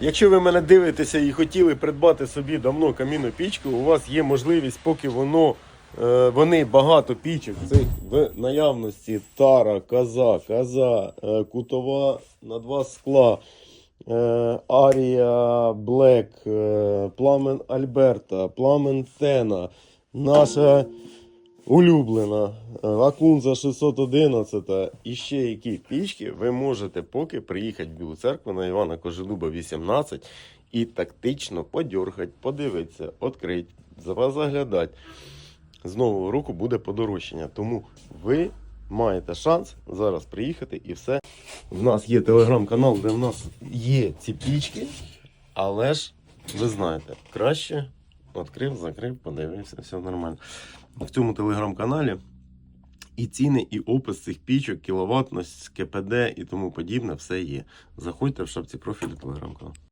Якщо ви мене дивитеся і хотіли придбати собі давно камінну пічку, у вас є можливість, поки воно е, вони багато пічок. Це в наявності тара, коза, коза, е, кутова на два скла. е, Арія Блек, Пламен Альберта, Пламен Тена, наша улюблена Акунза 611 і ще які пічки ви можете поки приїхати в Білу церкву на Івана Кожелуба 18 і тактично подьоргати, подивитися, відкрити, заглядати. З нового року буде подорожчання. Тому ви маєте шанс зараз приїхати і все. У нас є телеграм-канал, де в нас є ці пічки, але ж ви знаєте, краще відкрив, закрив, подивився, все нормально. В цьому телеграм-каналі і ціни, і опис цих пічок, кіловатність, КПД і тому подібне все є. Заходьте в шапці профілю телеграм-каналу.